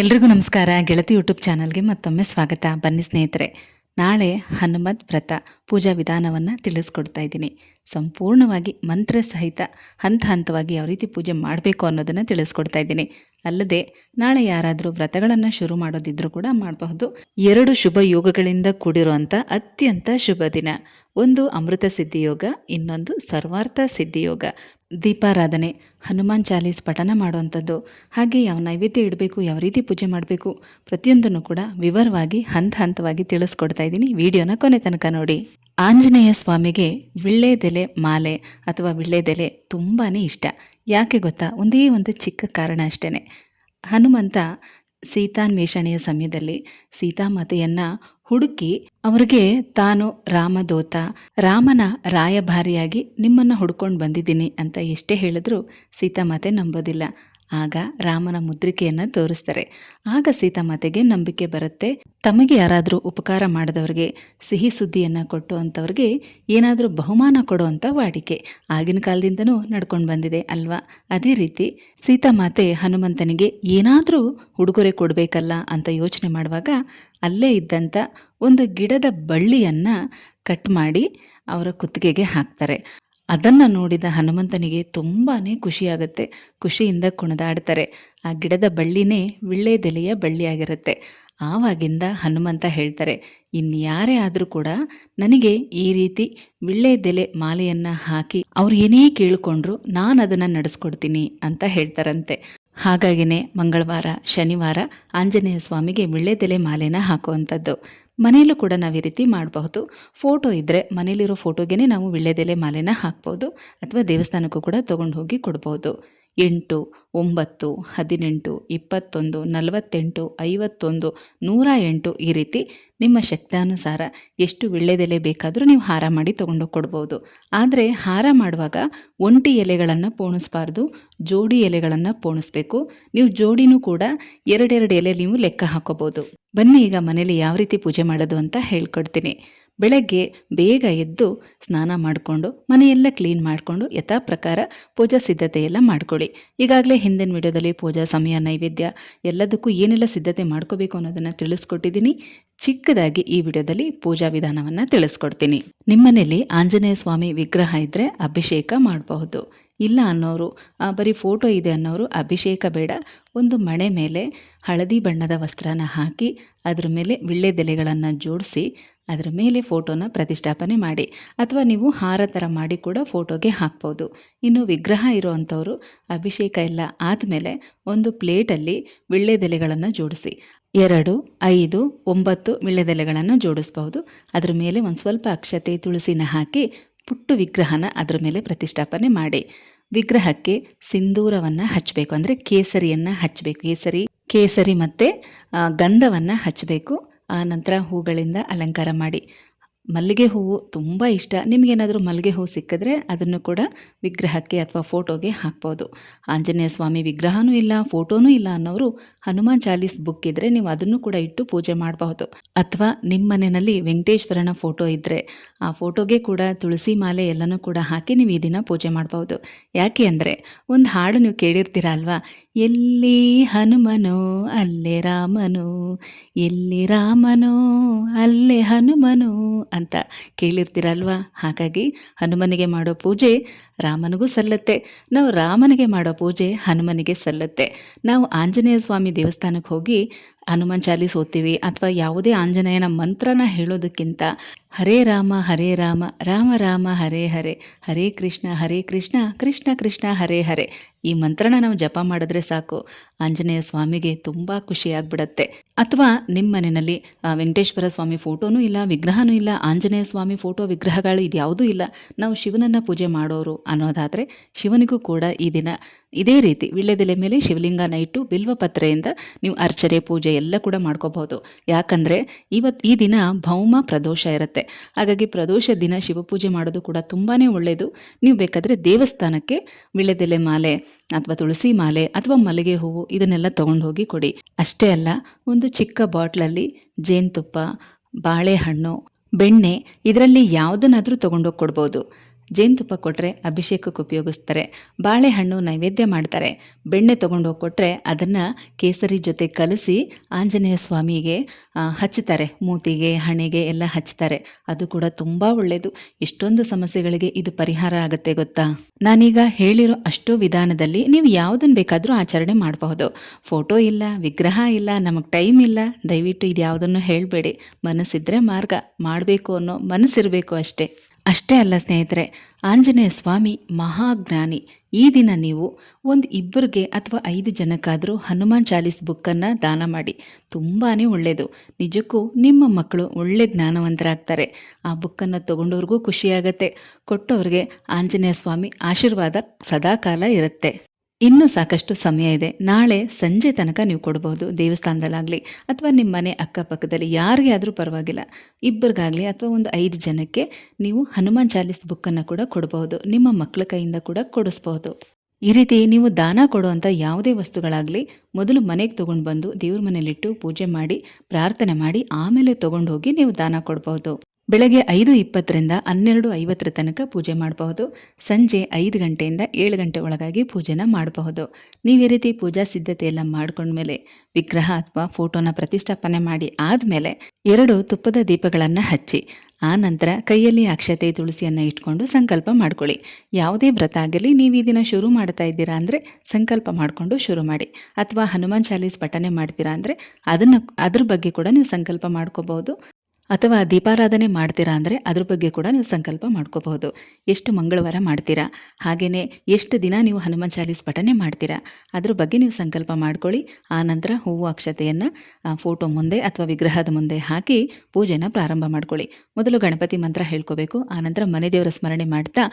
ಎಲ್ರಿಗೂ ನಮಸ್ಕಾರ. ಗೆಳತಿ ಯೂಟ್ಯೂಬ್ ಚಾನಲ್ಗೆ ಮತ್ತೊಮ್ಮೆ ಸ್ವಾಗತ. ಬನ್ನಿ ಸ್ನೇಹಿತರೆ, ನಾಳೆ ಹನುಮದ್ ವ್ರತ ಪೂಜಾ ವಿಧಾನವನ್ನು ತಿಳಿಸ್ಕೊಡ್ತಾ ಇದ್ದೀನಿ. ಸಂಪೂರ್ಣವಾಗಿ ಮಂತ್ರ ಸಹಿತ, ಹಂತ ಹಂತವಾಗಿ ಯಾವ ರೀತಿ ಪೂಜೆ ಮಾಡಬೇಕು ಅನ್ನೋದನ್ನು ತಿಳಿಸ್ಕೊಡ್ತಾ ಇದ್ದೀನಿ. ಅಲ್ಲದೆ, ನಾಳೆ ಯಾರಾದರೂ ವ್ರತಗಳನ್ನು ಶುರು ಮಾಡೋದಿದ್ರೂ ಕೂಡ ಮಾಡಬಹುದು. ಎರಡು ಶುಭ ಯೋಗಗಳಿಂದ ಕೂಡಿರುವಂಥ ಅತ್ಯಂತ ಶುಭ ದಿನ. ಒಂದು ಅಮೃತ ಸಿದ್ಧಿಯೋಗ ಇನ್ನೊಂದು ಸರ್ವಾರ್ಥ ಸಿದ್ಧಿ ಯೋಗ. ದೀಪಾರಾಧನೆ, ಹನುಮಾನ್ ಚಾಲೀಸ್ ಪಠನ ಮಾಡುವಂಥದ್ದು. ಹಾಗೆ ಯಾವ ನೈವೇದ್ಯ ಇಡಬೇಕು, ಯಾವ ರೀತಿ ಪೂಜೆ ಮಾಡಬೇಕು ಪ್ರತಿಯೊಂದನ್ನು ಕೂಡ ವಿವರವಾಗಿ, ಹಂತ ಹಂತವಾಗಿ ತಿಳಿಸ್ಕೊಡ್ತಾ ಇದ್ದೀನಿ. ವಿಡಿಯೋನ ಕೊನೆ ತನಕ ನೋಡಿ. ಆಂಜನೇಯ ಸ್ವಾಮಿಗೆ ವಿಳ್ಳೆದೆಲೆ ಮಾಲೆ ಅಥವಾ ವಿಳ್ಳೆದೆಲೆ ತುಂಬಾ ಇಷ್ಟ. ಯಾಕೆ ಗೊತ್ತಾ? ಒಂದೇ ಒಂದು ಚಿಕ್ಕ ಕಾರಣ ಅಷ್ಟೇ ಹನುಮಂತ ಸೀತಾನ್ವೇಷಣೆಯ ಸಮಯದಲ್ಲಿ ಸೀತಾಮಾತೆಯನ್ನು ಹುಡುಕಿ ಅವರಿಗೆ ತಾನು ರಾಮದೋತ ರಾಮನ ರಾಯಭಾರಿಯಾಗಿ ನಿಮ್ಮನ್ನು ಹುಡ್ಕೊಂಡು ಬಂದಿದ್ದೀನಿ ಅಂತ ಎಷ್ಟೇ ಹೇಳಿದ್ರೂ ಸೀತಾಮಾತೆ ನಂಬೋದಿಲ್ಲ. ಆಗ ರಾಮನ ಮುದ್ರಿಕೆಯನ್ನು ತೋರಿಸ್ತಾರೆ. ಆಗ ಸೀತಾಮಾತೆಗೆ ನಂಬಿಕೆ ಬರುತ್ತೆ. ತಮಗೆ ಯಾರಾದರೂ ಉಪಕಾರ ಮಾಡಿದವ್ರಿಗೆ, ಸಿಹಿ ಸುದ್ದಿಯನ್ನು ಕೊಟ್ಟು ಅಂಥವ್ರಿಗೆ ಏನಾದರೂ ಬಹುಮಾನ ಕೊಡುವಂಥ ವಾಡಿಕೆ. ಆಗಿನ ಕಾಲದಿಂದನೂ ನಡ್ಕೊಂಡು ಬಂದಿದೆ ಅಲ್ವಾ? ಅದೇ ರೀತಿ ಸೀತಾಮಾತೆ ಹನುಮಂತನಿಗೆ ಏನಾದರೂ ಉಡುಗೊರೆ ಕೊಡಬೇಕಲ್ಲ ಅಂತ ಯೋಚನೆ ಮಾಡುವಾಗ ಅಲ್ಲೇ ಇದ್ದಂಥ ಒಂದು ಗಿಡದ ಬಳ್ಳಿಯನ್ನು ಕಟ್ ಮಾಡಿ ಅವರ ಕುತ್ತಿಗೆಗೆ ಹಾಕ್ತಾರೆ. ಅದನ್ನು ನೋಡಿದ ಹನುಮಂತನಿಗೆ ತುಂಬಾ ಖುಷಿಯಾಗುತ್ತೆ. ಖುಷಿಯಿಂದ ಕುಣಿದಾಡ್ತಾರೆ. ಆ ಗಿಡದ ಬಳ್ಳಿನೇ ವಿಳ್ಳೆದೆಲೆಯ ಬಳ್ಳಿಯಾಗಿರುತ್ತೆ. ಆವಾಗಿಂದ ಹನುಮಂತ ಹೇಳ್ತಾರೆ, ಇನ್ಯಾರೇ ಆದರೂ ಕೂಡ ನನಗೆ ಈ ರೀತಿ ವಿಳ್ಳೆದೆಲೆ ಮಾಲೆಯನ್ನು ಹಾಕಿ ಅವ್ರು ಏನೇ ಕೇಳಿಕೊಂಡ್ರು ನಾನು ಅದನ್ನು ನಡೆಸ್ಕೊಡ್ತೀನಿ ಅಂತ ಹೇಳ್ತಾರಂತೆ. ಹಾಗಾಗಿನೇ ಮಂಗಳವಾರ, ಶನಿವಾರ ಆಂಜನೇಯ ಸ್ವಾಮಿಗೆ ವಿಳ್ಳೆದೆಲೆ ಮಾಲೆನ ಹಾಕುವಂಥದ್ದು. ಮನೆಯಲ್ಲೂ ಕೂಡ ನಾವು ಈ ರೀತಿ ಮಾಡಬಹುದು. ಫೋಟೋ ಇದ್ದರೆ ಮನೇಲಿರೋ ಫೋಟೋಗೆ ನಾವು ವಿಳ್ಳೆದೆಲೆ ಮಾಲೆನ ಹಾಕ್ಬೋದು ಅಥವಾ ದೇವಸ್ಥಾನಕ್ಕೂ ಕೂಡ ತೊಗೊಂಡು ಹೋಗಿ ಕೊಡ್ಬೋದು ಎಂಟು, ಒಂಬತ್ತು, ಹದಿನೆಂಟು, ಇಪ್ಪತ್ತೊಂದು, ನಲವತ್ತೆಂಟು, ಐವತ್ತೊಂದು, ನೂರ ಎಂಟು ಈ ರೀತಿ ನಿಮ್ಮ ಶಕ್ತಾನುಸಾರ ಎಷ್ಟು ವಿಳ್ಳೆದೆಲೆ ಬೇಕಾದರೂ ನೀವು ಹಾರ ಮಾಡಿ ತೊಗೊಂಡು ಕೊಡ್ಬೋದು. ಆದರೆ ಹಾರ ಮಾಡುವಾಗ ಒಂಟಿ ಎಲೆಗಳನ್ನು ಪೋಣಿಸ್ಬಾರ್ದು, ಜೋಡಿ ಎಲೆಗಳನ್ನು ಪೋಣಿಸ್ಬೇಕು. ನೀವು ಜೋಡಿನೂ ಕೂಡ ಎರಡೆರಡು ಎಲೆ ನೀವು ಲೆಕ್ಕ ಹಾಕೋಬೋದು. ಬನ್ನಿ ಈಗ ಮನೇಲಿ ಯಾವ ರೀತಿ ಪೂಜೆ ಮಾಡೋದು ಅಂತ ಹೇಳ್ಕೊಡ್ತೀನಿ. ಬೆಳಗ್ಗೆ ಬೇಗ ಎದ್ದು ಸ್ನಾನ ಮಾಡಿಕೊಂಡು, ಮನೆಯೆಲ್ಲ ಕ್ಲೀನ್ ಮಾಡಿಕೊಂಡು ಯಥಾ ಪ್ರಕಾರ ಪೂಜಾ ಸಿದ್ಧತೆ ಎಲ್ಲ ಮಾಡ್ಕೊಳ್ಳಿ. ಈಗಾಗಲೇ ಹಿಂದಿನ ವಿಡಿಯೋದಲ್ಲಿ ಪೂಜಾ, ಸಮಯ, ನೈವೇದ್ಯ ಎಲ್ಲದಕ್ಕೂ ಏನೆಲ್ಲ ಸಿದ್ಧತೆ ಮಾಡ್ಕೋಬೇಕು ಅನ್ನೋದನ್ನು ತಿಳಿಸ್ಕೊಟ್ಟಿದ್ದೀನಿ. ಚಿಕ್ಕದಾಗಿ ಈ ವಿಡಿಯೋದಲ್ಲಿ ಪೂಜಾ ವಿಧಾನವನ್ನು ತಿಳಿಸ್ಕೊಡ್ತೀನಿ. ನಿಮ್ಮನೇಲಿ ಆಂಜನೇಯ ಸ್ವಾಮಿ ವಿಗ್ರಹ ಇದ್ದರೆ ಅಭಿಷೇಕ ಮಾಡಬಹುದು. ಇಲ್ಲ ಅನ್ನೋರು ಬರೀ ಫೋಟೋ ಇದೆ ಅನ್ನೋರು ಅಭಿಷೇಕ ಬೇಡ. ಒಂದು ಮಣೆ ಮೇಲೆ ಹಳದಿ ಬಣ್ಣದ ವಸ್ತ್ರನ ಹಾಕಿ, ಅದ್ರ ಮೇಲೆ ವಿಳ್ಳೆದೆಲೆಗಳನ್ನು ಜೋಡಿಸಿ, ಅದರ ಮೇಲೆ ಫೋಟೋನ ಪ್ರತಿಷ್ಠಾಪನೆ ಮಾಡಿ. ಅಥವಾ ನೀವು ಹಾರ ಥರ ಮಾಡಿ ಕೂಡ ಫೋಟೋಗೆ ಹಾಕ್ಬೋದು ಇನ್ನು ವಿಗ್ರಹ ಇರೋವಂಥವ್ರು ಅಭಿಷೇಕ ಎಲ್ಲ ಆದಮೇಲೆ ಒಂದು ಪ್ಲೇಟಲ್ಲಿ ವಿಳ್ಳೆದೆಲೆಗಳನ್ನು ಜೋಡಿಸಿ. ಎರಡು, ಐದು, ಒಂಬತ್ತು ವಿಳ್ಳೆದೆಲೆಗಳನ್ನು ಜೋಡಿಸ್ಬಹುದು. ಅದರ ಮೇಲೆ ಒಂದು ಸ್ವಲ್ಪ ಅಕ್ಷತೆ ತುಳಸಿನ ಹಾಕಿ ಪುಟ್ಟು ವಿಗ್ರಹನ ಅದರ ಮೇಲೆ ಪ್ರತಿಷ್ಠಾಪನೆ ಮಾಡಿ. ವಿಗ್ರಹಕ್ಕೆ ಸಿಂಧೂರವನ್ನು ಹಚ್ಚಬೇಕು, ಅಂದರೆ ಕೇಸರಿಯನ್ನು ಹಚ್ಚಬೇಕು. ಕೇಸರಿ ಕೇಸರಿ ಮತ್ತು ಗಂಧವನ್ನು ಹಚ್ಚಬೇಕು. ಆ ನಂತರ ಹೂಗಳಿಂದ ಅಲಂಕಾರ ಮಾಡಿ. ಮಲ್ಲಿಗೆ ಹೂವು ತುಂಬ ಇಷ್ಟ. ನಿಮಗೇನಾದರೂ ಮಲ್ಲಿಗೆ ಹೂವು ಸಿಕ್ಕಿದ್ರೆ ಅದನ್ನು ಕೂಡ ವಿಗ್ರಹಕ್ಕೆ ಅಥವಾ ಫೋಟೋಗೆ ಹಾಕ್ಬೋದು. ಆಂಜನೇಯ ಸ್ವಾಮಿ ವಿಗ್ರಹನೂ ಇಲ್ಲ, ಫೋಟೋನೂ ಇಲ್ಲ ಅನ್ನೋರು ಹನುಮಾನ್ ಚಾಲೀಸ್ ಬುಕ್ ಇದ್ದರೆ ನೀವು ಅದನ್ನು ಕೂಡ ಇಟ್ಟು ಪೂಜೆ ಮಾಡಬಹುದು. ಅಥವಾ ನಿಮ್ಮ ಮನೆಯಲ್ಲಿ ವೆಂಕಟೇಶ್ವರನ ಫೋಟೋ ಇದ್ದರೆ ಆ ಫೋಟೋಗೆ ಕೂಡ ತುಳಸಿ ಮಾಲೆ ಎಲ್ಲನೂ ಕೂಡ ಹಾಕಿ ನೀವು ಈ ದಿನ ಪೂಜೆ ಮಾಡಬಹುದು. ಯಾಕೆ ಅಂದರೆ ಒಂದು ಹಾಡು ನೀವು ಕೇಳಿರ್ತೀರ ಅಲ್ವಾ? ಎಲ್ಲಿ ಹನುಮನೋ ಅಲ್ಲೇ ರಾಮನೋ, ಎಲ್ಲಿ ರಾಮನೋ ಅಲ್ಲೇ ಹನುಮನು ಅಂತ ಕೇಳಿರ್ತೀರಲ್ವಾ? ಹಾಗಾಗಿ ಹನುಮನಿಗೆ ಮಾಡೋ ಪೂಜೆ ರಾಮನಿಗೂ ಸಲ್ಲತ್ತೆ. ನಾವು ರಾಮನಿಗೆ ಮಾಡೋ ಪೂಜೆ ಹನುಮನಿಗೆ ಸಲ್ಲತ್ತೆ. ನಾವು ಆಂಜನೇಯ ಸ್ವಾಮಿ ದೇವಸ್ಥಾನಕ್ಕೆ ಹೋಗಿ ಹನುಮಾನ್ ಚಾಲೀಸ್ ಓದ್ತೀವಿ ಅಥವಾ ಯಾವುದೇ ಆಂಜನೇಯನ ಮಂತ್ರನ ಹೇಳೋದಕ್ಕಿಂತ ಹರೇ ರಾಮ ಹರೇ ರಾಮ ರಾಮ ರಾಮ, ಹರೇ ಹರೇ ಹರೇ ಕೃಷ್ಣ ಹರೇ ಕೃಷ್ಣ ಕೃಷ್ಣ ಕೃಷ್ಣ, ಹರೇ ಹರೇ ಈ ಮಂತ್ರನ ನಾವು ಜಪ ಮಾಡಿದ್ರೆ ಸಾಕು. ಆಂಜನೇಯ ಸ್ವಾಮಿಗೆ ತುಂಬ ಖುಷಿಯಾಗ್ಬಿಡತ್ತೆ ಅಥವಾ ನಿಮ್ಮ ಮನೆಯಲ್ಲಿ ವೆಂಕಟೇಶ್ವರ ಸ್ವಾಮಿ ಫೋಟೋನೂ ಇಲ್ಲ, ವಿಗ್ರಹನೂ ಇಲ್ಲ, ಆಂಜನೇಯ ಸ್ವಾಮಿ ಫೋಟೋ, ವಿಗ್ರಹಗಳು ಇದ್ಯಾವುದೂ ಇಲ್ಲ. ನಾವು ಶಿವನನ್ನು ಪೂಜೆ ಮಾಡೋರು ಅನ್ನೋದಾದರೆ ಶಿವನಿಗೂ ಕೂಡ ಈ ದಿನ ಇದೇ ರೀತಿ ವಿಳ್ಳೆದೆಲೆ ಮೇಲೆ ಶಿವಲಿಂಗನ ಇಟ್ಟು ಬಿಲ್ವಪತ್ರೆಯಿಂದ ನೀವು ಅರ್ಚನೆ, ಪೂಜೆ ಎಲ್ಲ ಕೂಡ ಮಾಡ್ಕೋಬಹುದು. ಯಾಕಂದರೆ ಇವತ್ತು ಈ ದಿನ ಭೌಮ ಪ್ರದೋಷ ಇರುತ್ತೆ. ಹಾಗಾಗಿ ಪ್ರದೋಷ ದಿನ ಶಿವಪೂಜೆ ಮಾಡೋದು ಕೂಡ ತುಂಬಾ ಒಳ್ಳೆಯದು ನೀವು ಬೇಕಾದರೆ ದೇವಸ್ಥಾನಕ್ಕೆ ವಿಳೆದೆಲೆ ಮಾಲೆ ಅಥವಾ ತುಳಸಿ ಮಾಲೆ ಅಥವಾ ಮಲ್ಲಿಗೆ ಹೂವು ಇದನ್ನೆಲ್ಲ ತಗೊಂಡು ಹೋಗಿ ಕೊಡಿ. ಅಷ್ಟೇ ಅಲ್ಲ, ಒಂದು ಚಿಕ್ಕ ಬಾಟ್ಲಲ್ಲಿ ಜೇನುತುಪ್ಪ, ಬಾಳೆಹಣ್ಣು, ಬೆಣ್ಣೆ ಇದರಲ್ಲಿ ಯಾವುದನ್ನಾದರೂ ತಗೊಂಡೋಗಿ ಕೊಡ್ಬೋದು. ಜೇನುತುಪ್ಪ ಕೊಟ್ಟರೆ ಅಭಿಷೇಕಕ್ಕೆ ಉಪಯೋಗಿಸ್ತಾರೆ. ಬಾಳೆಹಣ್ಣು ನೈವೇದ್ಯ ಮಾಡ್ತಾರೆ. ಬೆಣ್ಣೆ ತೊಗೊಂಡೋಗಿ ಕೊಟ್ಟರೆ ಅದನ್ನು ಕೇಸರಿ ಜೊತೆ ಕಲಸಿ ಆಂಜನೇಯ ಸ್ವಾಮಿಗೆ ಹಚ್ಚುತ್ತಾರೆ. ಮೂತಿಗೆ, ಹಣೆಗೆ ಎಲ್ಲ ಹಚ್ಚುತ್ತಾರೆ. ಅದು ಕೂಡ ತುಂಬ ಒಳ್ಳೆಯದು ಎಷ್ಟೊಂದು ಸಮಸ್ಯೆಗಳಿಗೆ ಇದು ಪರಿಹಾರ ಆಗುತ್ತೆ ಗೊತ್ತಾ? ನಾನೀಗ ಹೇಳಿರೋ ಅಷ್ಟು ವಿಧಾನದಲ್ಲಿ ನೀವು ಯಾವುದನ್ನು ಬೇಕಾದರೂ ಆಚರಣೆ ಮಾಡಬಹುದು. ಫೋಟೋ ಇಲ್ಲ, ವಿಗ್ರಹ ಇಲ್ಲ, ನಮಗೆ ಟೈಮ್ ಇಲ್ಲ. ದಯವಿಟ್ಟು ಇದು ಯಾವುದನ್ನು ಹೇಳಬೇಡಿ. ಮನಸ್ಸಿದ್ರೆ ಮಾರ್ಗ. ಮಾಡಬೇಕು ಅನ್ನೋ ಮನಸ್ಸಿರಬೇಕು ಅಷ್ಟೇ. ಅಷ್ಟೇ ಅಲ್ಲ ಸ್ನೇಹಿತರೆ, ಆಂಜನೇಯ ಸ್ವಾಮಿ ಮಹಾಜ್ಞಾನಿ. ಈ ದಿನ ನೀವು ಒಂದು ಇಬ್ಬರಿಗೆ ಅಥವಾ ಐದು ಜನಕ್ಕಾದರೂ ಹನುಮಾನ್ ಚಾಲೀಸ್ ಬುಕ್ಕನ್ನು ದಾನ ಮಾಡಿ. ತುಂಬಾ ಒಳ್ಳೆಯದು ನಿಜಕ್ಕೂ ನಿಮ್ಮ ಮಕ್ಕಳು ಒಳ್ಳೆ ಜ್ಞಾನವಂತರಾಗ್ತಾರೆ. ಆ ಬುಕ್ಕನ್ನು ತೊಗೊಂಡವ್ರಿಗೂ ಖುಷಿಯಾಗತ್ತೆ. ಕೊಟ್ಟವ್ರಿಗೆ ಆಂಜನೇಯ ಸ್ವಾಮಿ ಆಶೀರ್ವಾದ ಸದಾಕಾಲ ಇರುತ್ತೆ. ಇನ್ನೂ ಸಾಕಷ್ಟು ಸಮಯ ಇದೆ. ನಾಳೆ ಸಂಜೆ ತನಕ ನೀವು ಕೊಡಬಹುದು. ದೇವಸ್ಥಾನದಲ್ಲಾಗಲಿ ಅಥವಾ ನಿಮ್ಮ ಮನೆ ಅಕ್ಕಪಕ್ಕದಲ್ಲಿ ಯಾರಿಗೆ ಆದರೂ ಪರವಾಗಿಲ್ಲ. ಇಬ್ಬರಿಗಾಗಲಿ ಅಥವಾ ಒಂದು ಐದು ಜನಕ್ಕೆ ನೀವು ಹನುಮಾನ್ ಚಾಲೀಸ್ ಬುಕ್ಕನ್ನು ಕೂಡ ಕೊಡಬಹುದು. ನಿಮ್ಮ ಮಕ್ಕಳ ಕೈಯಿಂದ ಕೂಡ ಕೊಡಿಸ್ಬಹುದು. ಈ ರೀತಿ ನೀವು ದಾನ ಕೊಡುವಂಥ ಯಾವುದೇ ವಸ್ತುಗಳಾಗಲಿ ಮೊದಲು ಮನೆಗೆ ತೊಗೊಂಡು ಬಂದು ದೇವ್ರ ಮನೇಲಿಟ್ಟು ಪೂಜೆ ಮಾಡಿ, ಪ್ರಾರ್ಥನೆ ಮಾಡಿ, ಆಮೇಲೆ ತೊಗೊಂಡು ಹೋಗಿ ನೀವು ದಾನ ಕೊಡ್ಬೋದು ಬೆಳಗ್ಗೆ ಐದು ಇಪ್ಪತ್ತರಿಂದ ಹನ್ನೆರಡು ಐವತ್ತರ ತನಕ ಪೂಜೆ ಮಾಡಬಹುದು. ಸಂಜೆ ಐದು ಗಂಟೆಯಿಂದ ಏಳು ಗಂಟೆ ಒಳಗಾಗಿ ಪೂಜೆನ ಮಾಡಬಹುದು. ನೀವು ರೀತಿ ಪೂಜಾ ಸಿದ್ಧತೆ ಎಲ್ಲ ಮಾಡ್ಕೊಂಡ್ಮೇಲೆ ವಿಗ್ರಹ ಅಥವಾ ಫೋಟೋನ ಪ್ರತಿಷ್ಠಾಪನೆ ಮಾಡಿ ಆದಮೇಲೆ ಎರಡು ತುಪ್ಪದ ದೀಪಗಳನ್ನು ಹಚ್ಚಿ, ಆ ನಂತರ ಕೈಯಲ್ಲಿ ಅಕ್ಷತೆ ತುಳಸಿಯನ್ನು ಇಟ್ಕೊಂಡು ಸಂಕಲ್ಪ ಮಾಡ್ಕೊಳ್ಳಿ. ಯಾವುದೇ ವ್ರತ ಆಗಲಿ, ನೀವು ಈ ದಿನ ಶುರು ಮಾಡ್ತಾ ಇದ್ದೀರಾ ಅಂದರೆ ಸಂಕಲ್ಪ ಮಾಡಿಕೊಂಡು ಶುರು ಮಾಡಿ. ಅಥವಾ ಹನುಮಾನ್ ಚಾಲೀಸ್ ಪಠನೆ ಮಾಡ್ತೀರಾ ಅಂದರೆ ಅದನ್ನು, ಅದ್ರ ಬಗ್ಗೆ ಕೂಡ ನೀವು ಸಂಕಲ್ಪ ಮಾಡ್ಕೋಬಹುದು. ಅಥವಾ ದೀಪಾರಾಧನೆ ಮಾಡ್ತೀರಾ ಅಂದರೆ ಅದ್ರ ಬಗ್ಗೆ ಕೂಡ ನೀವು ಸಂಕಲ್ಪ ಮಾಡ್ಕೋಬಹುದು. ಎಷ್ಟು ಮಂಗಳವಾರ ಮಾಡ್ತೀರಾ? ಹಾಗೆಯೇ ಎಷ್ಟು ದಿನ ನೀವು ಹನುಮಾನ್ ಚಾಲೀಸ್ ಪಠನೆ ಮಾಡ್ತೀರಾ? ಅದ್ರ ಬಗ್ಗೆ ನೀವು ಸಂಕಲ್ಪ ಮಾಡ್ಕೊಳ್ಳಿ. ಆ ನಂತರ ಹೂವು ಅಕ್ಷತೆಯನ್ನು ಫೋಟೋ ಮುಂದೆ ಅಥವಾ ವಿಗ್ರಹದ ಮುಂದೆ ಹಾಕಿ ಪೂಜೆನ ಪ್ರಾರಂಭ ಮಾಡ್ಕೊಳ್ಳಿ. ಮೊದಲು ಗಣಪತಿ ಮಂತ್ರ ಹೇಳ್ಕೋಬೇಕು. ಆನಂತರ ಮನೆ ದೇವರ ಸ್ಮರಣೆ ಮಾಡ್ತಾ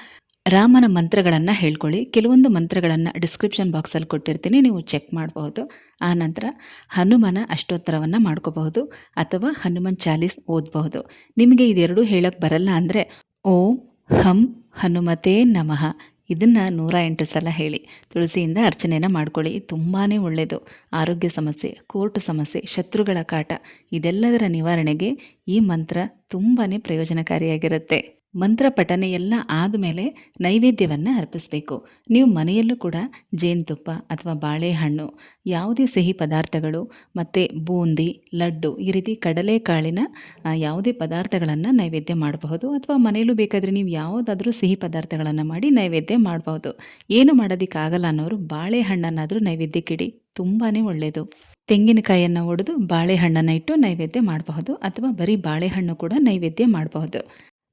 ರಾಮನ ಮಂತ್ರಗಳನ್ನು ಹೇಳ್ಕೊಳ್ಳಿ. ಕೆಲವೊಂದು ಮಂತ್ರಗಳನ್ನು ಡಿಸ್ಕ್ರಿಪ್ಷನ್ ಬಾಕ್ಸಲ್ಲಿ ಕೊಟ್ಟಿರ್ತೀನಿ. ನೀವು ಚೆಕ್ ಮಾಡಬಹುದು. ಆ ನಂತರ ಹನುಮನ ಅಷ್ಟೋತ್ತರವನ್ನು ಮಾಡ್ಕೋಬಹುದು ಅಥವಾ ಹನುಮನ್ ಚಾಲೀಸ್ ಓದಬಹುದು. ನಿಮಗೆ ಇದೆರಡೂ ಹೇಳಕ್ಕೆ ಬರಲ್ಲ ಅಂದರೆ ಓಂ ಹಂ ಹನುಮತೇ ನಮಃ. ಇದನ್ನು ನೂರ ಎಂಟು ಸಲ ಹೇಳಿ. ತುಳಸಿಯಿಂದ ಅರ್ಚನೆಯನ್ನು ಮಾಡ್ಕೊಳ್ಳಿ. ತುಂಬಾ ಒಳ್ಳೆಯದು ಆರೋಗ್ಯ ಸಮಸ್ಯೆ, ಕೋರ್ಟ್ ಸಮಸ್ಯೆ, ಶತ್ರುಗಳ ಕಾಟ, ಇದೆಲ್ಲದರ ನಿವಾರಣೆಗೆ ಈ ಮಂತ್ರ ತುಂಬಾ ಪ್ರಯೋಜನಕಾರಿಯಾಗಿರುತ್ತೆ. ಮಂತ್ರ ಪಠನೆ ಎಲ್ಲ ಆದಮೇಲೆ ನೈವೇದ್ಯವನ್ನು ಅರ್ಪಿಸಬೇಕು. ನೀವು ಮನೆಯಲ್ಲೂ ಕೂಡ ಜೇನುತುಪ್ಪ ಅಥವಾ ಬಾಳೆಹಣ್ಣು, ಯಾವುದೇ ಸಿಹಿ ಪದಾರ್ಥಗಳು ಮತ್ತು ಬೂಂದಿ, ಲಡ್ಡು ಈ ರೀತಿ ಕಡಲೆಕಾಳಿನ ಯಾವುದೇ ಪದಾರ್ಥಗಳನ್ನು ನೈವೇದ್ಯ ಮಾಡಬಹುದು. ಅಥವಾ ಮನೆಯಲ್ಲೂ ಬೇಕಾದರೆ ನೀವು ಯಾವುದಾದ್ರೂ ಸಿಹಿ ಪದಾರ್ಥಗಳನ್ನು ಮಾಡಿ ನೈವೇದ್ಯ ಮಾಡಬಹುದು. ಏನು ಮಾಡೋದಕ್ಕಾಗಲ್ಲ ಅನ್ನೋರು ಬಾಳೆಹಣ್ಣನ್ನಾದರೂ ನೈವೇದ್ಯಕ್ಕಿಡಿ. ತುಂಬಾ ಒಳ್ಳೆಯದು ತೆಂಗಿನಕಾಯಿಯನ್ನು ಒಡೆದು ಬಾಳೆಹಣ್ಣನ್ನು ಇಟ್ಟು ನೈವೇದ್ಯ ಮಾಡಬಹುದು. ಅಥವಾ ಬರೀ ಬಾಳೆಹಣ್ಣು ಕೂಡ ನೈವೇದ್ಯ ಮಾಡಬಹುದು.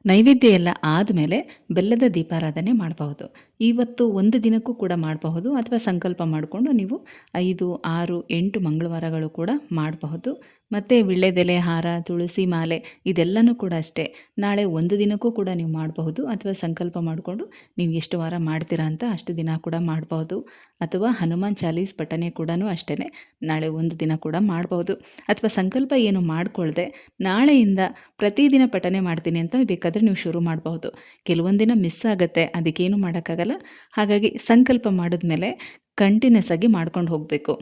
ನೈವೇದ್ಯ ಎಲ್ಲ ಆದಮೇಲೆ ಬೆಲ್ಲದ ದೀಪಾರಾಧನೆ ಮಾಡಬಹುದು. ಇವತ್ತು ಒಂದು ದಿನಕ್ಕೂ ಕೂಡ ಮಾಡಬಹುದು ಅಥವಾ ಸಂಕಲ್ಪ ಮಾಡಿಕೊಂಡು ನೀವು ಐದು, ಆರು, ಎಂಟು ಮಂಗಳವಾರಗಳು ಕೂಡ ಮಾಡಬಹುದು. ಮತ್ತು ವಿಳ್ಳೆದೆಲೆ, ಹಾರ, ತುಳಸಿ ಮಾಲೆ ಇದೆಲ್ಲನೂ ಕೂಡ ಅಷ್ಟೇ. ನಾಳೆ ಒಂದು ದಿನಕ್ಕೂ ಕೂಡ ನೀವು ಮಾಡಬಹುದು ಅಥವಾ ಸಂಕಲ್ಪ ಮಾಡಿಕೊಂಡು ನೀವು ಎಷ್ಟು ವಾರ ಮಾಡ್ತೀರಾ ಅಂತ ಅಷ್ಟು ದಿನ ಕೂಡ ಮಾಡಬಹುದು. ಅಥವಾ ಹನುಮಾನ್ ಚಾಲೀಸ್ ಪಠನೆ ಕೂಡ ಅಷ್ಟೇ ನಾಳೆ ಒಂದು ದಿನ ಕೂಡ ಮಾಡಬಹುದು. ಅಥವಾ ಸಂಕಲ್ಪ ಏನು ಮಾಡಿಕೊಳ್ಳದೆ ನಾಳೆಯಿಂದ ಪ್ರತಿದಿನ ಪಠನೆ ಮಾಡ್ತೀನಿ ಅಂತ ಬೇಕಾದರೆ ನೀವು ಶುರು ಮಾಡಬಹುದು. ಕೆಲವೊಂದು ದಿನ ಮಿಸ್ ಆಗುತ್ತೆ, ಅದಕ್ಕೇನು ಮಾಡೋಕ್ಕಾಗಲ್ಲ. ಹಾಗಾಗಿ ಸಂಕಲ್ಪ ಮಾಡಿದ್ಮೇಲೆ ಕಂಟಿನ್ಯೂಸ್ ಆಗಿ ಮಾಡ್ಕೊಂಡು ಹೋಗಬೇಕು.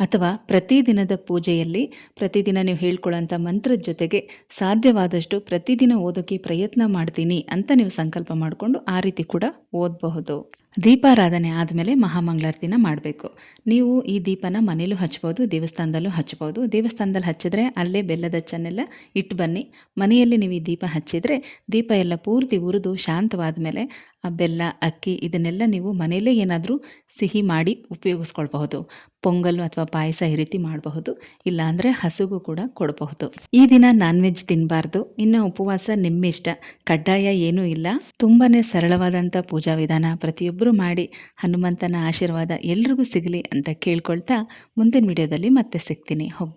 ಅಥವಾ ಪ್ರತಿದಿನದ ಪೂಜೆಯಲ್ಲಿ ಪ್ರತಿದಿನ ನೀವು ಹೇಳ್ಕೊಳ್ಳೋಂಥ ಮಂತ್ರದ ಜೊತೆಗೆ ಸಾಧ್ಯವಾದಷ್ಟು ಪ್ರತಿದಿನ ಓದೋಕ್ಕೆ ಪ್ರಯತ್ನ ಮಾಡ್ತೀನಿ ಅಂತ ನೀವು ಸಂಕಲ್ಪ ಮಾಡಿಕೊಂಡು ಆ ರೀತಿ ಕೂಡ ಓದಬಹುದು. ದೀಪಾರಾಧನೆ ಆದಮೇಲೆ ಮಹಾಮಂಗಳಾರತಿನ ಮಾಡಬೇಕು. ನೀವು ಈ ದೀಪನ ಮನೇಲೂ ಹಚ್ಬೋದು, ದೇವಸ್ಥಾನದಲ್ಲೂ ಹಚ್ಬೋದು. ದೇವಸ್ಥಾನದಲ್ಲಿ ಹಚ್ಚಿದ್ರೆ ಅಲ್ಲೇ ಬೆಲ್ಲದ ಚೆನ್ನೆಲ್ಲ ಇಟ್ಟು ಬನ್ನಿ. ಮನೆಯಲ್ಲಿ ನೀವು ಈ ದೀಪ ಹಚ್ಚಿದರೆ ದೀಪ ಎಲ್ಲ ಪೂರ್ತಿ ಉರಿದು ಶಾಂತವಾದ ಮೇಲೆ ಬೆಲ್ಲ, ಅಕ್ಕಿ ಇದನ್ನೆಲ್ಲ ನೀವು ಮನೆಯಲ್ಲೇ ಏನಾದರೂ ಸಿಹಿ ಮಾಡಿ ಉಪಯೋಗಿಸ್ಕೊಳ್ಬಹುದು. ಪೊಂಗಲ್ ಅಥವಾ ಪಾಯಸ ಈ ರೀತಿ ಮಾಡಬಹುದು. ಇಲ್ಲಾಂದರೆ ಹಸುಗೂ ಕೂಡ ಕೊಡಬಹುದು. ಈ ದಿನ ನಾನ್ ವೆಜ್ ತಿನ್ನಬಾರ್ದು ಇನ್ನು ಉಪವಾಸ ನಿಮ್ಮಿಷ್ಟ. ಕಡ್ಡಾಯ ಏನೂ ಇಲ್ಲ. ತುಂಬಾ ಸರಳವಾದಂಥ ಪೂಜಾ ವಿಧಾನ. ಪ್ರತಿಯೊಬ್ಬರೂ ಮಾಡಿ ಹನುಮಂತನ ಆಶೀರ್ವಾದ ಎಲ್ರಿಗೂ ಸಿಗಲಿ ಅಂತ ಕೇಳ್ಕೊಳ್ತಾ ಮುಂದಿನ ವಿಡಿಯೋದಲ್ಲಿ ಮತ್ತೆ ಸಿಗ್ತೀನಿ. ಹೋಗಿ